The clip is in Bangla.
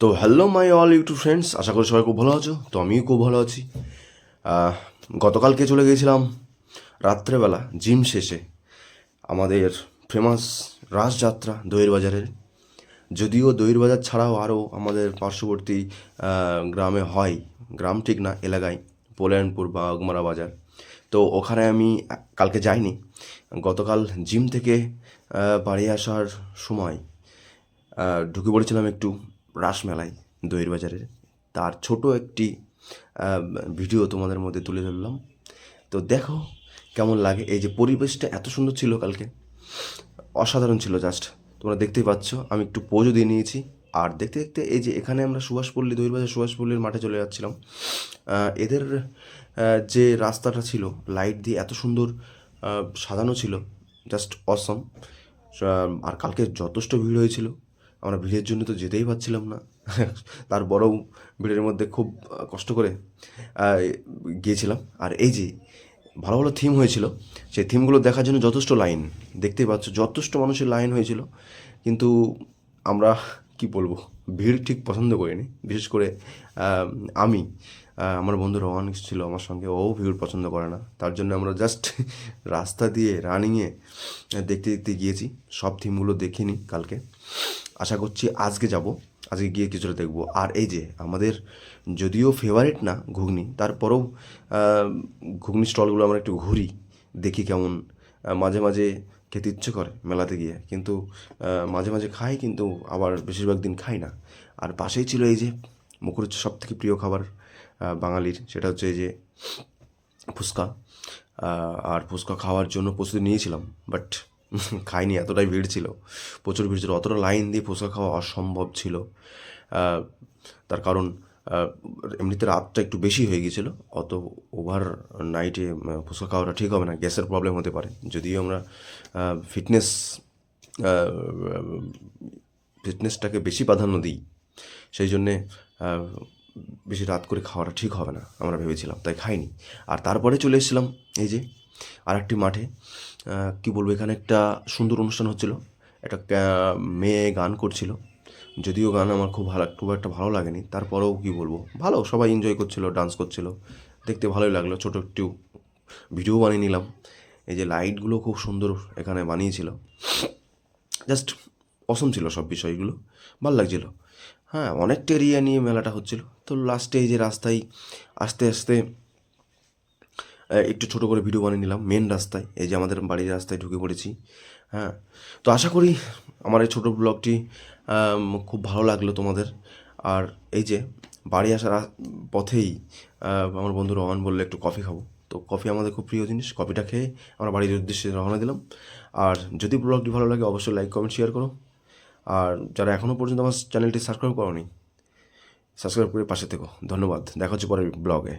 তো hello my all YouTube friends আশা করি সবাই খুব ভালো আছো, তো আমিও খুব ভালো আছি। গতকালকে চলে গিয়েছিলাম রাত্রেবেলা জিম শেষে, আমাদের ফেমাস রাসযাত্রা দইয়ের বাজারের যদিও দইয়ের বাজার ছাড়াও আরও আমাদের পার্শ্ববর্তী গ্রামে হয়, গ্রাম ঠিক না, এলাকায় পোল্যান্ডপুর বা আগমারা বাজার। তো ওখানে আমি কালকে যাইনি, গতকাল জিম থেকে বাড়ি আসার সময় ঢুকে পড়েছিলাম একটু। রাসমেলায় দইয়ের বাজারের। তার ছোট একটি ভিডিও তোমাদের মধ্যে তুলে ধরলাম। তো দেখো কেমন লাগে। এই যে পরিবেশটা এত সুন্দর ছিল কালকে। অসাধারণ ছিল জাস্ট তোমরা দেখতেই পাচ্ছ, আমি একটু পোজও দিয়ে নিয়েছি। আর দেখতে দেখতে এই যে এখানে আমরা সুভাষপল্লী, দইয়ের বাজার সুভাষপল্লীর মাঠে চলে যাচ্ছিলাম। এদের যে রাস্তাটা ছিল লাইট দিয়ে এত সুন্দর সাজানো ছিল জাস্ট অসম আর কালকে যথেষ্ট ভিড় হয়েছিল। আমরা ভিড়ের জন্য তো যেতেই পারছিলাম না। তারপরেও ভিড়ের মধ্যে খুব কষ্ট করে গিয়েছিলাম। আর এই যে ভালো ভালো থিম হয়েছিল, সেই থিমগুলো দেখার জন্য যথেষ্ট লাইন দেখতেই পাচ্ছ, যথেষ্ট মানুষের লাইন হয়েছিল। কিন্তু আমরা কি বলব, ভিড় ঠিক পছন্দ করিনি। বিশেষ করে আমি আমার বন্ধু রোহান ছিল আমার সঙ্গে, ও ভিড় পছন্দ করে না। তার জন্য আমরা জাস্ট রাস্তা দিয়ে রানিংয়ে দেখতে দেখতে গিয়েছি। সব থিমগুলো দেখিনি কালকে। আশা করছি আজকে যাব। আজকে গিয়ে কিছুটা দেখব। আর এই যে আমাদের যদিও ফেভারিট না ঘুগনি, তারপরেও ঘুগনি স্টলগুলো আমরা একটু ঘুরি, দেখি কেমন মাঝে মাঝে খেতে ইচ্ছে করে মেলাতে গিয়ে। কিন্তু মাঝে মাঝে খাই কিন্তু আবার বেশিরভাগ দিন খাই না। আর পাশেই ছিল এই যে মুখরোচ সব থেকে প্রিয় খাবার বাঙালির, সেটা হচ্ছে এই যে ফুচকা। আর ফুচকা খাওয়ার জন্য প্রস্তুতি নিয়েছিলাম বাট খাইনি এতটাই ভিড় ছিল। প্রচুর ভিড় ছিল। অতটা লাইন দিয়ে ফুচকা খাওয়া অসম্ভব ছিল। তার কারণ এমনিতে রাতটা একটু বেশি হয়ে গিয়েছিল। অত ওভার নাইটে ফুচকা খাওয়াটা ঠিক হবে না। গ্যাসের প্রবলেম হতে পারে। যদিও আমরা ফিটনেস ফিটনেসটাকে বেশি প্রাধান্য দিই, সেই জন্যে বেশি রাত করে খাওয়াটা ঠিক হবে না, আমরা ভেবেছিলাম, তাই খাইনি। আর তারপরে চলে এসেছিলাম এই যে আর একটি মাঠে। কি বলব, এখানে একটা সুন্দর অনুষ্ঠান হচ্ছিল। একটা মেয়ে গান করছিল। যদিও গান আমার খুব ভালো, খুব একটা ভালো লাগেনি। তারপরেও কি বলব, ভালো, সবাই এনজয় করছিল ডান্স করছিল। দেখতে ভালোই লাগল, ছোটো একটু ভিডিও বানিয়ে নিলাম। এই যে লাইটগুলো খুব সুন্দর এখানে বানিয়েছিল। জাস্ট অসম ছিল সব বিষয়গুলো, ভালো লাগছিল। হ্যাঁ অনেকটা এরিয়া নিয়ে মেলাটা হচ্ছিল। তো লাস্টে এই যে রাস্তায় আস্তে আস্তে একটু ছোটো করে ভিডিও বানিয়ে নিলাম মেন রাস্তায়, এই যে আমাদের বাড়ির রাস্তায় ঢুকে পড়েছি হ্যাঁ। তো আশা করি আমার এই ছোটো ব্লগটি খুব ভালো লাগল তোমাদের। আর এই যে বাড়ি আসার পথেই আমার বন্ধু রহমান বলল, একটু কফি খাব। তো কফি আমাদের খুব প্রিয় জিনিস কফিটা খেয়ে আমরা বাড়ির উদ্দেশ্যে রওনা দিলাম। আর যদি ব্লগটি ভালো লাগে, অবশ্যই লাইক কমেন্ট শেয়ার করো। আর যারা এখনও পর্যন্ত আমার চ্যানেলটি সাবস্ক্রাইব করো নি সাবস্ক্রাইব করে পাশে থেকো। ধন্যবাদ। দেখা হচ্ছে পরের ব্লগে